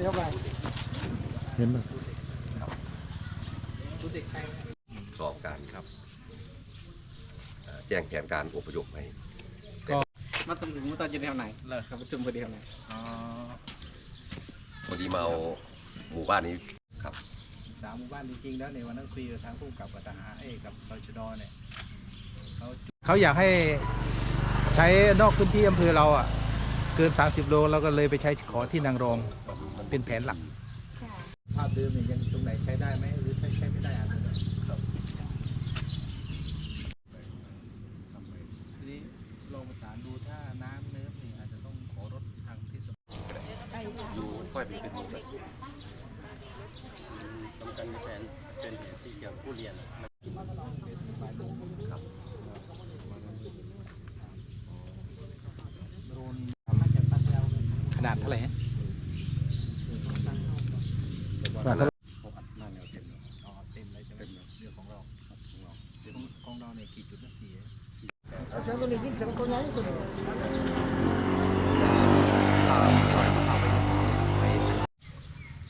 เดี๋ยวไปเห็นไหมสอบการครับเอ่อแจ้งแผนการอพยพให้มาตรงถึงมาตอนเย็นแถวไหนเลิกครับประชุมพอดีแถวไหนอ๋อพอดีมาเอาหมู่บ้านนี้ครับสามหมู่บ้านจริงๆแล้วในยวันนั้นคุยกับทางผู้กำกับกับทหารเอกกับตชดเนี่ยเขาเขาอยากให้ใช้นอกพื้นที่อำเภอเราอะ เกิน 30 โลเราก็เลยไปใช้ขอที่นางรอง เป็นแผนหลัก ภาพเดิมเนี่ยยังตรงไหนใช้ได้ไหมหรือใช้ใช้ไม่ได้อะครับทีนี้ลองประสานดูถ้าน้ำเนิ้มนี่อาจจะต้องขอรถทางที่สอยู่ค่อยไปขึ้นนี่สำคัญแผนเป็นแผนที่เกี่ยวกับผู้เรียนครับขนาดเท่าไหร่ฮะ ฝากเขานั่นแหละเป็นอ๋อเต็มเลยใช่ไหมเรื่องของเราของเราเดี๋ยวของเราเนี่ยกี่จุดนะสี่เสียงตัวนี้ยิ่งเสียงตัวน้อยตัวนี้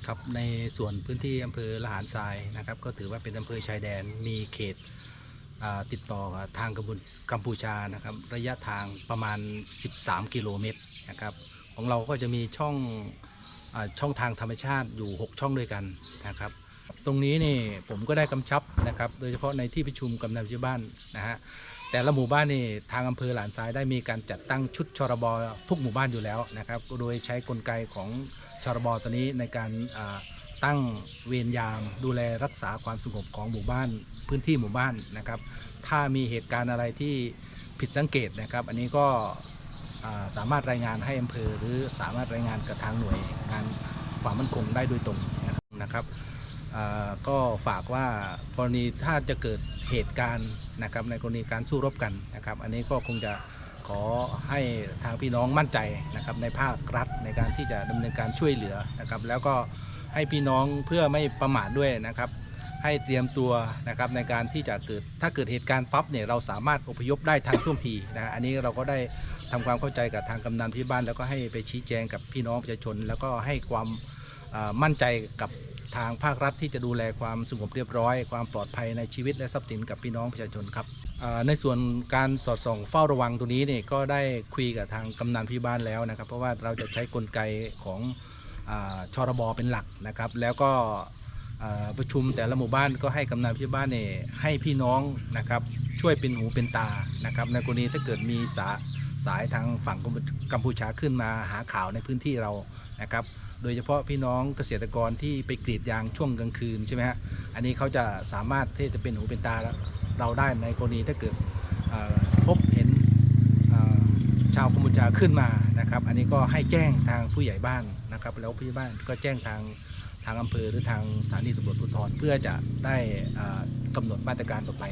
ครับในส่วนพื้นที่อำเภอละหารทรายนะครับ ก็ถือว่าเป็นอำเภอชายแดนมีเขตอ่าติดต่อกับทางกัมพูกัมพูชานะครับ ระยะทางประมาณ 13 กิโลเมตรนะครับ ของเราก็จะมีช่อง ช่องทางธรรมชาติอยู่ 6 ช่องด้วยกันนะครับ ตรงนี้นี่ผมก็ได้กำชับนะครับ โดยเฉพาะในที่ประชุมกำนันผู้ใหญ่บ้านนะฮะแต่ละหมู่บ้านนี่ทางอำเภอหลานทรายได้มีการจัดตั้งชุดชรบทุกหมู่บ้านอยู่แล้วนะครับ โดยใช้กลไกของชรบตัวนี้ในการตั้งเวรยาม ดูแลรักษาความสงบของหมู่บ้านพื้นที่หมู่บ้านนะครับ ถ้ามีเหตุการณ์อะไรที่ผิดสังเกตนะครับ อันนี้ก็ สามารถรายงานให้อำเภอ หรือสามารถรายงานกับทางหน่วยงานความมั่นคงได้โดยตรงนะครับก็ฝากว่ากรณีถ้าจะเกิดเหตุการณ์นะครับในกรณีการสู้รบกันนะครับ อันนี้ก็คงจะขอให้ทางพี่น้องมั่นใจนะครับในภาครัฐในการที่จะดำเนินการช่วยเหลือนะครับ แล้วก็ให้พี่น้องเพื่อไม่ประมาทด้วยนะครับ ให้เตรียมตัวนะครับในการที่จะเกิดถ้าเกิดเหตุการณ์ปั๊บเนี่ยเราสามารถอพยพได้ทันท่วงทีนะฮะอันนี้เราก็ได้ทำความเข้าใจกับทางกำนันที่บ้าน แล้วก็ให้ไปชี้แจงกับพี่น้องประชาชน แล้วก็ให้ความมั่นใจกับทางภาครัฐที่จะดูแลความสงบเรียบร้อย ความปลอดภัยในชีวิตและทรัพย์สินกับพี่น้องประชาชนครับในส่วนการสอดส่องเฝ้าระวังตัวนี้เนี่ยก็ได้คุยกับทางกำนันพี่บ้านแล้วนะครับ เพราะว่าเราจะใช้กลไกของอาชรบเป็นหลักนะครับ แล้วก็ ประชุมแต่ละหมู่บ้านก็ให้กำนันพี่บ้านเนี่ยให้พี่น้องนะครับช่วยเป็นหูเป็นตานะครับในกรณีถ้าเกิดมีสาสายทางฝั่งกัมพูชาขึ้นมาหาข่าวในพื้นที่เรานะครับ โดยเฉพาะพี่น้องเกษตรกรที่ไปกรีดยางช่วงกลางคืนใช่ไหมฮะอันนี้เขาจะสามารถที่จะเป็นหูเป็นตาเราได้ในกรณีถ้าเกิดพบเห็นชาวกัมพูชาขึ้นมานะครับ อันนี้ก็ให้แจ้งทางผู้ใหญ่บ้านนะครับ แล้วผู้ใหญ่บ้านก็แจ้งทาง ทางอำเภอหรือทางสถานีตำรวจภูธรเพื่อจะได้กำหนดมาตรการต่อไป